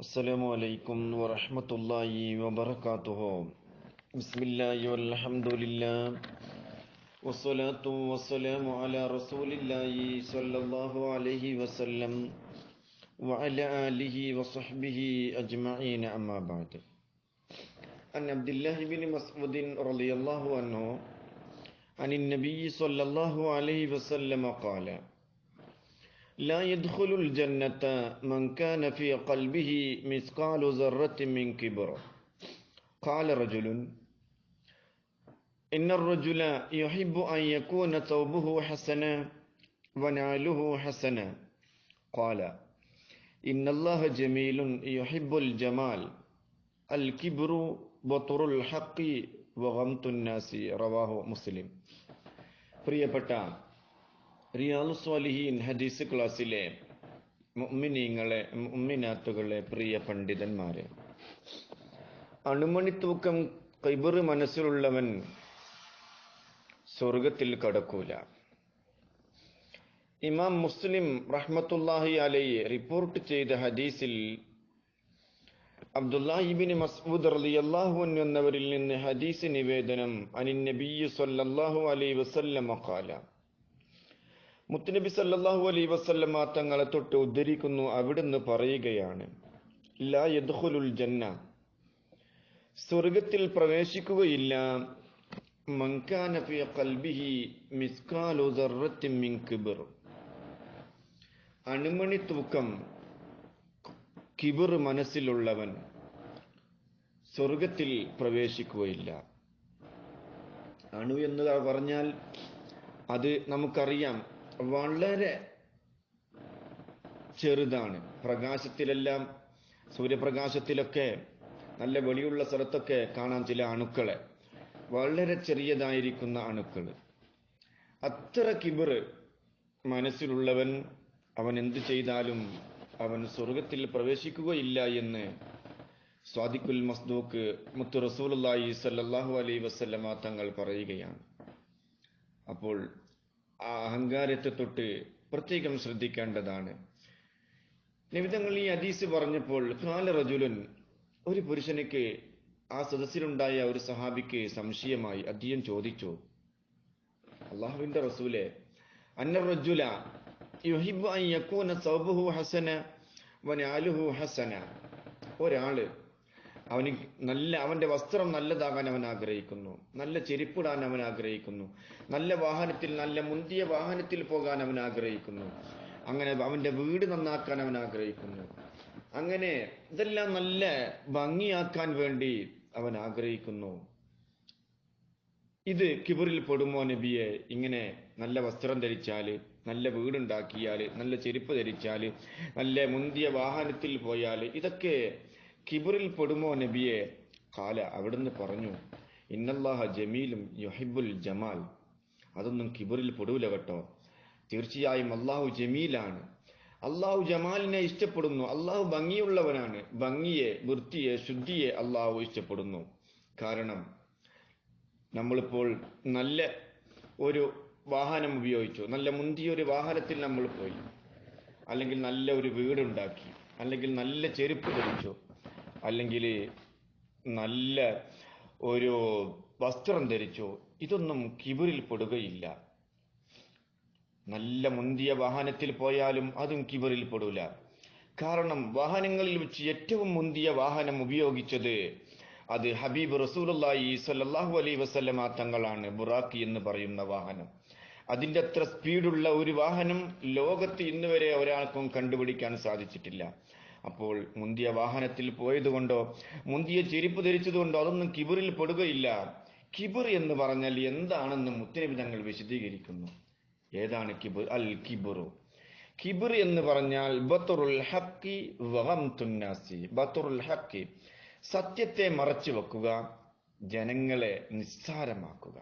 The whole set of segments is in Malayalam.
السلام عليكم ورحمة الله وبركاته بسم الله والحمد لله والصلاة والسلام على رسول الله صلى الله عليه وسلم وعلى آله وصحبه أجمعين أما بعد عن عبد الله بن مسعود رضي الله عنه عن النبي صلى الله عليه وسلم قال لا يدخل الجنة من كان في قلبه مثقال ذرة من كبر قال رجل إن الرجل يحب أن يكون ثوبه حسنا ونعله حسنا قال إن الله جميل يحب الجمال الكبر بطر الحق وغمط الناس رواه مسلم പ്രിയപ്പെട്ട റിയാലു സ്വാലിഹീൻ ഹദീസ് ക്ലാസ്സിലെ മുഅ്മിനീങ്ങളെ മുഅ്മിനാത്തുകളെ പ്രിയ പണ്ഡിതന്മാരെ. അണുമണിത്തൂക്കം കൈബറ് മനസ്സിലുള്ളവൻ സ്വർഗത്തിൽ കടക്കൂല. ഇമാം മുസ്ലിം റഹ്മത്തുല്ലാഹി അലൈ റിപ്പോർട്ട് ചെയ്ത ഹദീസിൽ അബ്ദുല്ലാഹിബിന് മസ്ഊദ് റളിയല്ലാഹു അൻഹു എന്നവരിൽ നിന്ന് ഹദീസ് നിവേദനം അനിൻ നബിയ്യ് സല്ലല്ലാഹു അലൈഹി വസല്ലമ ഖാല. മുത്തുനബി സല്ലാഹു അലൈ വസല്ലമ തങ്ങളെ തൊട്ട് ഉദ്ധരിക്കുന്നു അവിടുന്ന് പറയുകയാണ് ലാ യദ്ഖുലുൽ ജന്ന സ്വർഗത്തിൽ പ്രവേശിക്കുകയില്ല. ഖൽബിഹി മിസ്കാലു മിൻ കിബർ. അണുമണി തൂക്കം കിബർ മനസ്സിലുള്ളവൻ സ്വർഗത്തിൽ പ്രവേശിക്കുകയില്ല. അണു എന്ന് പറഞ്ഞാൽ അത് നമുക്കറിയാം വളരെ ചെറുതാണ്. പ്രകാശത്തിലെല്ലാം സൂര്യപ്രകാശത്തിലൊക്കെ നല്ല വെളിയുള്ള സ്ഥലത്തൊക്കെ കാണാം ചില അണുക്കളെ. വളരെ ചെറിയതായിരിക്കുന്ന അണുക്കൾ അത്ര കിബർ മനസ്സിലുള്ളവൻ അവൻ എന്തു ചെയ്താലും അവൻ സ്വർഗത്തിൽ പ്രവേശിക്കുകയില്ല എന്ന് സ്വാദിഖുൽ മസ്ദൂക്ക് മുത്തു റസൂലി സല്ലാഹു അലൈ വസ്ലമ തങ്ങൾ പറയുകയാണ്. അപ്പോൾ ആ അഹങ്കാരത്തെ തൊട്ട് പ്രത്യേകം ശ്രദ്ധിക്കേണ്ടതാണ്. നിമിതങ്ങൾ ഈ അദീസ് പറഞ്ഞപ്പോൾ കാല റജുലൻ ഒരു പുരുഷനിക്ക് ആ സദസ്സിലുണ്ടായ ഒരു സഹാബിക്ക് സംശയമായി അദ്ദേഹം ചോദിച്ചു. അള്ളാഹുവിന്റെ റസൂലെ അന്ന റജുല ഹസന ഹസന. ഒരാൾ അവന് നല്ല അവന്റെ വസ്ത്രം നല്ലതാകാൻ അവൻ ആഗ്രഹിക്കുന്നു. നല്ല ചെരുപ്പിടാൻ അവൻ ആഗ്രഹിക്കുന്നു. നല്ല വാഹനത്തിൽ നല്ല മുന്തിയ വാഹനത്തിൽ പോകാൻ അവൻ ആഗ്രഹിക്കുന്നു. അങ്ങനെ അവന്റെ വീട് നന്നാക്കാൻ അവൻ ആഗ്രഹിക്കുന്നു. അങ്ങനെ ഇതെല്ലാം നല്ല ഭംഗിയാക്കാൻ വേണ്ടി അവൻ ആഗ്രഹിക്കുന്നു. ഇത് കിബറിൽ പെടുമോ നബിയെ? ഇങ്ങനെ നല്ല വസ്ത്രം ധരിച്ചാൽ നല്ല വീടുണ്ടാക്കിയാൽ നല്ല ചെരുപ്പ് ധരിച്ചാൽ നല്ല മുന്തിയ വാഹനത്തിൽ പോയാൽ ഇതൊക്കെ കിബറിൽ പെടുമോ നബിയെ? കാല അവിടുന്ന് പറഞ്ഞു ഇന്നല്ലാഹ ജമീലും യുഹിബുൽ ജമാൽ. അതൊന്നും കിബറിൽ പെടൂല കേട്ടോ. തീർച്ചയായും അള്ളാഹു ജമീലാണ്. അള്ളാഹു ജമാലിനെ ഇഷ്ടപ്പെടുന്നു. അള്ളാഹു ഭംഗിയുള്ളവനാണ്. ഭംഗിയെ വൃത്തിയെ ശുദ്ധിയെ അള്ളാഹു ഇഷ്ടപ്പെടുന്നു. കാരണം നമ്മളിപ്പോൾ നല്ല ഒരു വാഹനം ഉപയോഗിച്ചു. നല്ല മുന്തിയ ഒരു വാഹനത്തിൽ നമ്മൾ പോയി. അല്ലെങ്കിൽ നല്ല ഒരു വീടുണ്ടാക്കി. അല്ലെങ്കിൽ നല്ല ചെരുപ്പ് ധരിച്ചു. അല്ലെങ്കിൽ നല്ല ഒരു വസ്ത്രം ധരിച്ചോ ഇതൊന്നും കിബിറിൽ പെടുകയില്ല. നല്ല മുന്തിയ വാഹനത്തിൽ പോയാലും അതും കിബിറിൽ പെടൂല. കാരണം വാഹനങ്ങളിൽ വെച്ച് ഏറ്റവും മുന്തിയ വാഹനം ഉപയോഗിച്ചത് അത് ഹബീബ് റസൂലി സല്ലാഹു അലൈ വസ്ലമ തങ്ങളാണ് ബുറാക്കി എന്ന് പറയുന്ന വാഹനം. അതിന്റെ അത്ര സ്പീഡുള്ള ഒരു വാഹനം ലോകത്ത് ഇന്നുവരെ ഒരാൾക്കും കണ്ടുപിടിക്കാൻ സാധിച്ചിട്ടില്ല. അപ്പോൾ മുന്തിയ വാഹനത്തിൽ പോയതുകൊണ്ടോ മുന്തിയ ചെരുപ്പ് ധരിച്ചതുകൊണ്ടോ അതൊന്നും കിബിറിൽ പെടുകയില്ല. കിബിർ എന്ന് പറഞ്ഞാൽ എന്താണെന്ന് മുത്തനബി ഞങ്ങൾ വിശദീകരിക്കുന്നു. ഏതാണ് കിബിർ? അൽ കിബിറു. കിബിർ എന്ന് പറഞ്ഞാൽ ബത്തുറുൽ ഹക്കി വഹംതുന്നാസി ബത്തുറുൽ ഹക്കി സത്യത്തെ മറച്ചു വെക്കുക ജനങ്ങളെ നിസ്സാരമാക്കുക.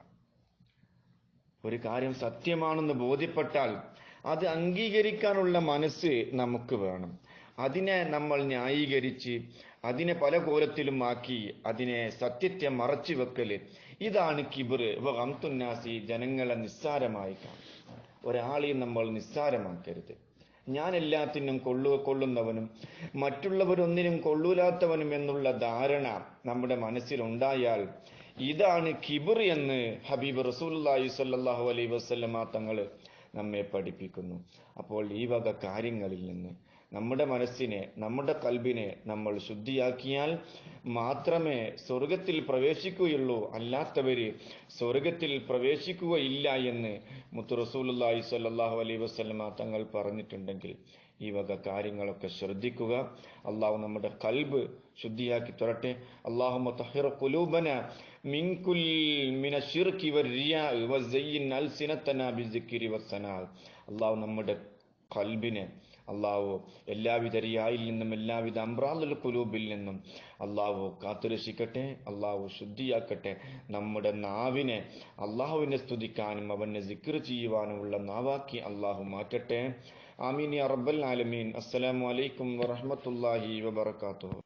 ഒരു കാര്യം സത്യമാണെന്ന് ബോധ്യപ്പെട്ടാൽ അത് അംഗീകരിക്കാനുള്ള മനസ്സ് നമുക്ക് വേണം. അതിനെ നമ്മൾ ന്യായീകരിച്ച് അതിനെ പല കോലത്തിലും ആക്കി അതിനെ സത്യത്തെ മറച്ചു വെക്കൽ. ഇതാണ് കിബിർ വംതുന്നാസി ജനങ്ങളെ നിസ്സാരമായി കാണും. ഒരാളെയും നമ്മൾ നിസ്സാരമാക്കരുത്. ഞാൻ എല്ലാത്തിനും കൊള്ളു കൊള്ളുന്നവനും മറ്റുള്ളവരൊന്നിനും കൊള്ളൂലാത്തവനും എന്നുള്ള ധാരണ നമ്മുടെ മനസ്സിലുണ്ടായാൽ ഇതാണ് കിബിർ എന്ന് ഹബീബ് റസൂലുള്ളാഹി സ്വല്ലല്ലാഹു അലൈ വസല്ലമ തങ്ങൾ നമ്മെ പഠിപ്പിക്കുന്നു. അപ്പോൾ ഈ വക കാര്യങ്ങളിൽ നിന്ന് നമ്മുടെ മനസ്സിനെ നമ്മുടെ കൽബിനെ നമ്മൾ ശുദ്ധിയാക്കിയാൽ മാത്രമേ സ്വർഗത്തിൽ പ്രവേശിക്കുകയുള്ളൂ. അല്ലാത്തവര് സ്വർഗത്തിൽ പ്രവേശിക്കുകയില്ല എന്ന് മുത്തു റസൂലുള്ളാഹി സ്വല്ലല്ലാഹു അലൈഹി വസ്ലമ തങ്ങൾ പറഞ്ഞിട്ടുണ്ടെങ്കിൽ ഈ വക കാര്യങ്ങളൊക്കെ ശ്രദ്ധിക്കുക. അള്ളാഹു നമ്മുടെ കൽബ് ശുദ്ധിയാക്കി തരട്ടെ. അള്ളാഹു തഹിറ കുലൂബന മിൻകുൽ മിന വരിയാ അള്ളാഹു നമ്മുടെ കൽബിനെ അള്ളാഹു എല്ലാവിധ റിയായിൽ നിന്നും എല്ലാവിധ അമ്രാലുൽ കുലൂബിൽ നിന്നും അള്ളാഹു കാത്തുരക്ഷിക്കട്ടെ അള്ളാഹു ശുദ്ധിയാക്കട്ടെ. നമ്മുടെ നാവിനെ അള്ളാഹുവിനെ സ്തുതിക്കാനും അവനെ സിക്ർ ചെയ്യുവാനുമുള്ള നാവാക്കി അള്ളാഹു മാറ്റട്ടെ. ആമീൻ അറബൽ ആലമീൻ. അസ്സലാമലൈക്കും വറഹ്മത്തുള്ളാഹി വബറകാതുഹു.